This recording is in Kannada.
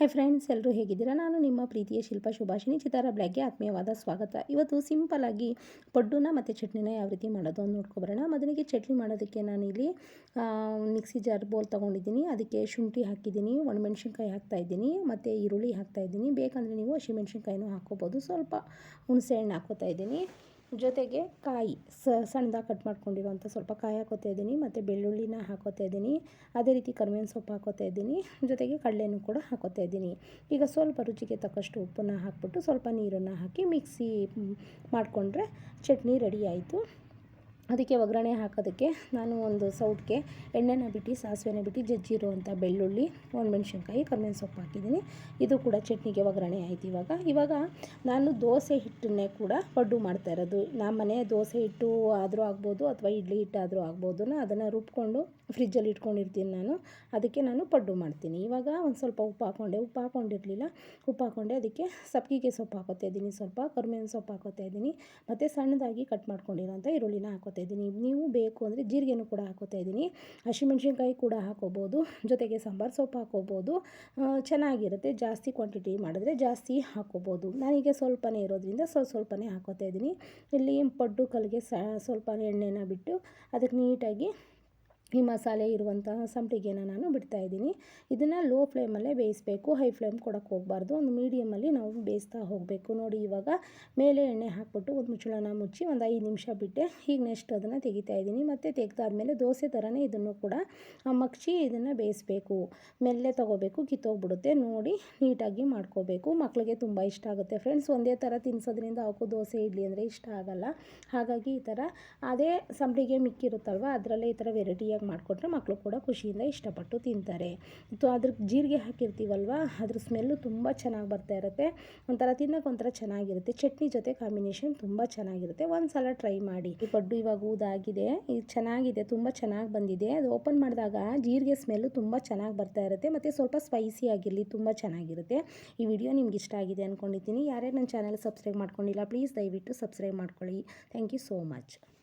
ಹಾಯ್ ಫ್ರೆಂಡ್ಸ್ ಎಲ್ಲರೂ ಹೇಗಿದ್ದೀರಾ? ನಾನು ನಿಮ್ಮ ಪ್ರೀತಿಯ ಶಿಲ್ಪ ಶುಭಾಷಿನಿ ಚಿತಾರ ಬ್ಲ್ಯಾಗ್ಗೆ ಆತ್ಮೀಯವಾದ ಸ್ವಾಗತ. ಇವತ್ತು ಸಿಂಪಲಾಗಿ ಪಡ್ಡುನ ಮತ್ತು ಚಟ್ನಿನ ಯಾವ ರೀತಿ ಮಾಡೋದು ಅಂತ ನೋಡ್ಕೊಬರೋಣ. ಮೊದಲಿಗೆ ಚಟ್ನಿ ಮಾಡೋದಕ್ಕೆ ನಾನಿಲ್ಲಿ ಮಿಕ್ಸಿ ಜಾರ್ ಬೋಲ್ ತೊಗೊಂಡಿದ್ದೀನಿ. ಅದಕ್ಕೆ ಶುಂಠಿ ಹಾಕಿದ್ದೀನಿ, ಒಣಮೆಣ್ಸಿನ್ಕಾಯಿ ಹಾಕ್ತಾಯಿದ್ದೀನಿ ಮತ್ತು ಈರುಳ್ಳಿ ಹಾಕ್ತಾ ಇದ್ದೀನಿ. ಬೇಕಂದರೆ ನೀವು ಹಸಿಮೆಣ್ಸಿನ್ಕಾಯಿನೂ ಹಾಕ್ಕೋಬೋದು. ಸ್ವಲ್ಪ ಹುಣಸೆ ಹಣ್ಣು ಹಾಕ್ಕೋತಾ ಇದ್ದೀನಿ. ಜೊತೆಗೆ ಕಾಯಿ ಸಣ್ಣದಾಗಿ ಕಟ್ ಮಾಡ್ಕೊಂಡಿರೋಂಥ ಸ್ವಲ್ಪ ಕಾಯಿ ಹಾಕೋತಾ ಇದ್ದೀನಿ ಮತ್ತು ಬೆಳ್ಳುಳ್ಳಿನ ಹಾಕೋತಾ ಇದ್ದೀನಿ. ಅದೇ ರೀತಿ ಕರಿಬೇವಿನ ಸೊಪ್ಪು ಹಾಕೋತಾ ಇದ್ದೀನಿ. ಜೊತೆಗೆ ಕಡಲೆನೂ ಕೂಡ ಹಾಕೋತಾ ಇದ್ದೀನಿ. ಈಗ ಸ್ವಲ್ಪ ರುಚಿಗೆ ತಕ್ಕಷ್ಟು ಉಪ್ಪನ್ನು ಹಾಕ್ಬಿಟ್ಟು ಸ್ವಲ್ಪ ನೀರನ್ನು ಹಾಕಿ ಮಿಕ್ಸಿ ಮಾಡಿಕೊಂಡ್ರೆ ಚಟ್ನಿ ರೆಡಿ ಆಯಿತು. ಅದಕ್ಕೆ ಒಗ್ಗರಣೆ ಹಾಕೋದಕ್ಕೆ ನಾನು ಒಂದು ಸೌಟ್ಗೆ ಎಣ್ಣೆನ ಬಿಟ್ಟು, ಸಾಸಿವೆನ ಬಿಟ್ಟು, ಜಜ್ಜಿರುವಂಥ ಬೆಳ್ಳುಳ್ಳಿ ಮೆಣಸಿನ್ಕಾಯಿ ಕರ್ಬೇವಿನ ಸೊಪ್ಪು ಹಾಕಿದ್ದೀನಿ. ಇದು ಕೂಡ ಚಟ್ನಿಗೆ ಒಗ್ಗರಣೆ ಆಯಿತು ಇವಾಗ. ಇವಾಗ ನಾನು ದೋಸೆ ಹಿಟ್ಟನ್ನೇ ಕೂಡ ಪಡ್ಡು ಮಾಡ್ತಾ ಇರೋದು. ಮನೆ ದೋಸೆ ಹಿಟ್ಟು ಆದರೂ ಆಗ್ಬೋದು ಅಥವಾ ಇಡ್ಲಿ ಹಿಟ್ಟಾದರೂ ಆಗ್ಬೋದು ಅದನ್ನು ರುಬ್ಕೊಂಡು ಫ್ರಿಜ್ಜಲ್ಲಿ ಇಟ್ಕೊಂಡಿರ್ತೀನಿ ನಾನು. ಅದಕ್ಕೆ ನಾನು ಪಡ್ಡು ಮಾಡ್ತೀನಿ. ಇವಾಗ ಒಂದು ಸ್ವಲ್ಪ ಉಪ್ಪು ಹಾಕ್ಕೊಂಡೆ ಉಪ್ಪು ಹಾಕ್ಕೊಂಡಿರಲಿಲ್ಲ ಉಪ್ಪು ಹಾಕ್ಕೊಂಡೆ ಅದಕ್ಕೆ ಸಬ್ಗಿಗೆ ಸೊಪ್ಪು ಹಾಕೋತಾ ಇದ್ದೀನಿ. ಸ್ವಲ್ಪ ಕರ್ಮೇನ ಸೊಪ್ಪು ಹಾಕೋತಾ ಇದ್ದೀನಿ. ಮತ್ತು ಸಣ್ಣದಾಗಿ ಕಟ್ ಮಾಡ್ಕೊಂಡಿರೋಂಥ ಈರುಳ್ಳಿನ ಹಾಕೋತಾ ಇದ್ದೀನಿ. ನೀವು ಬೇಕು ಅಂದರೆ ಜೀರಿಗೆನೂ ಕೂಡ ಹಾಕೋತಾ ಇದ್ದೀನಿ. ಹಸಿಮೆಣ್ಸಿನ್ಕಾಯಿ ಕೂಡ ಹಾಕೋಬೋದು. ಜೊತೆಗೆ ಸಾಂಬಾರು ಸೊಪ್ಪು ಹಾಕೋಬೋದು. ಚೆನ್ನಾಗಿರುತ್ತೆ. ಜಾಸ್ತಿ ಕ್ವಾಂಟಿಟಿ ಮಾಡಿದ್ರೆ ಜಾಸ್ತಿ ಹಾಕೋಬೋದು. ನಾನೀಗ ಸ್ವಲ್ಪನೇ ಇರೋದ್ರಿಂದ ಸ್ವಲ್ಪ ಸ್ವಲ್ಪನೇ ಹಾಕೋತಾ ಇದ್ದೀನಿ. ಇಲ್ಲಿ ಪಡ್ಡು ಕಲ್ಲಿಗೆ ಸ್ವಲ್ಪ ಎಣ್ಣೆನ ಬಿಟ್ಟು ಅದಕ್ಕೆ ನೀಟಾಗಿ ಈ ಮಸಾಲೆ ಇರುವಂತಹ ಸಂಪಿಗೆನ ನಾನು ಬಿಡ್ತಾಯಿದ್ದೀನಿ ಇದನ್ನು ಲೋ ಫ್ಲೇಮಲ್ಲೇ ಬೇಯಿಸಬೇಕು. ಹೈ ಫ್ಲೇಮ್ ಕೊಡೋಕ್ಕೆ ಹೋಗಬಾರ್ದು. ಒಂದು ಮೀಡಿಯಮಲ್ಲಿ ನಾವು ಬೇಯಿಸ್ತಾ ಹೋಗಬೇಕು. ನೋಡಿ ಇವಾಗ ಮೇಲೆ ಎಣ್ಣೆ ಹಾಕ್ಬಿಟ್ಟು ಒಂದು ಮುಚ್ಚಳನ ಮುಚ್ಚಿ ಒಂದು ಐದು ನಿಮಿಷ ಬಿಟ್ಟೆ ಈಗ ನೆಕ್ಸ್ಟ್ ಅದನ್ನು ತೆಗಿತಾ ಇದ್ದೀನಿ. ಮತ್ತು ತೆಗೆದಾದ್ಮೇಲೆ ದೋಸೆ ಥರನೇ ಇದನ್ನು ಕೂಡ ಮಗ್ಚಿ ಇದನ್ನು ಬೇಯಿಸಬೇಕು. ಮೆಲ್ಲೆ ತೊಗೋಬೇಕು. ಕಿತ್ತೋಗ್ಬಿಡುತ್ತೆ. ನೋಡಿ ನೀಟಾಗಿ ಮಾಡ್ಕೋಬೇಕು. ಮಕ್ಕಳಿಗೆ ತುಂಬ ಇಷ್ಟ ಆಗುತ್ತೆ. ಫ್ರೆಂಡ್ಸ್ ಒಂದೇ ಥರ ತಿನ್ನಿಸೋದ್ರಿಂದ ಅವಕ್ಕೂ ದೋಸೆ, ಇಡ್ಲಿ ಅಂದರೆ ಇಷ್ಟ ಆಗಲ್ಲ. ಹಾಗಾಗಿ ಈ ಥರ ಅದೇ ಸಂಪಿಗೆ ಮಿಕ್ಕಿರುತ್ತಲ್ವ? ಅದರಲ್ಲೇ ಈ ಥರ ವೆರೈಟಿಯಾಗಿ ಮಾಡಿಕೊಟ್ರೆ ಮಕ್ಕಳು ಕೂಡ ಖುಷಿಯಿಂದ ಇಷ್ಟಪಟ್ಟು ತಿಂತಾರೆ. ಮತ್ತು ಅದ್ರ ಜೀರಿಗೆ ಹಾಕಿರ್ತೀವಲ್ವ? ಅದ್ರ ಸ್ಮೆಲ್ಲು ತುಂಬ ಚೆನ್ನಾಗಿ ಬರ್ತಾ ಇರುತ್ತೆ. ಒಂಥರ ತಿನ್ನೋಕೆ ಒಂಥರ ಚೆನ್ನಾಗಿರುತ್ತೆ. ಚಟ್ನಿ ಜೊತೆ ಕಾಂಬಿನೇಷನ್ ತುಂಬ ಚೆನ್ನಾಗಿರುತ್ತೆ. ಒಂದು ಸಲ ಟ್ರೈ ಮಾಡಿ. ಈ ಪಡ್ಡು ಇವಾಗ ಊದಾಗಿದೆ. ಇದು ಚೆನ್ನಾಗಿದೆ, ತುಂಬ ಚೆನ್ನಾಗಿ ಬಂದಿದೆ. ಅದು ಓಪನ್ ಮಾಡಿದಾಗ ಜೀರಿಗೆ ಸ್ಮೆಲ್ಲು ತುಂಬ ಚೆನ್ನಾಗಿ ಬರ್ತಾ ಇರುತ್ತೆ. ಮತ್ತು ಸ್ವಲ್ಪ ಸ್ಪೈಸಿ ಆಗಿರಲಿ, ತುಂಬ ಚೆನ್ನಾಗಿರುತ್ತೆ. ಈ ವಿಡಿಯೋ ನಿಮ್ಗೆ ಇಷ್ಟ ಆಗಿದೆ ಅಂದ್ಕೊಂಡಿದ್ದೀನಿ ಯಾರೇ ನನ್ನ ಚಾನಲ್ ಸಬ್ಸ್ಕ್ರೈಬ್ ಮಾಡ್ಕೊಂಡಿಲ್ಲ ಪ್ಲೀಸ್ ದಯವಿಟ್ಟು ಸಬ್ಸ್ಕ್ರೈಬ್ ಮಾಡ್ಕೊಳ್ಳಿ. Thank you so much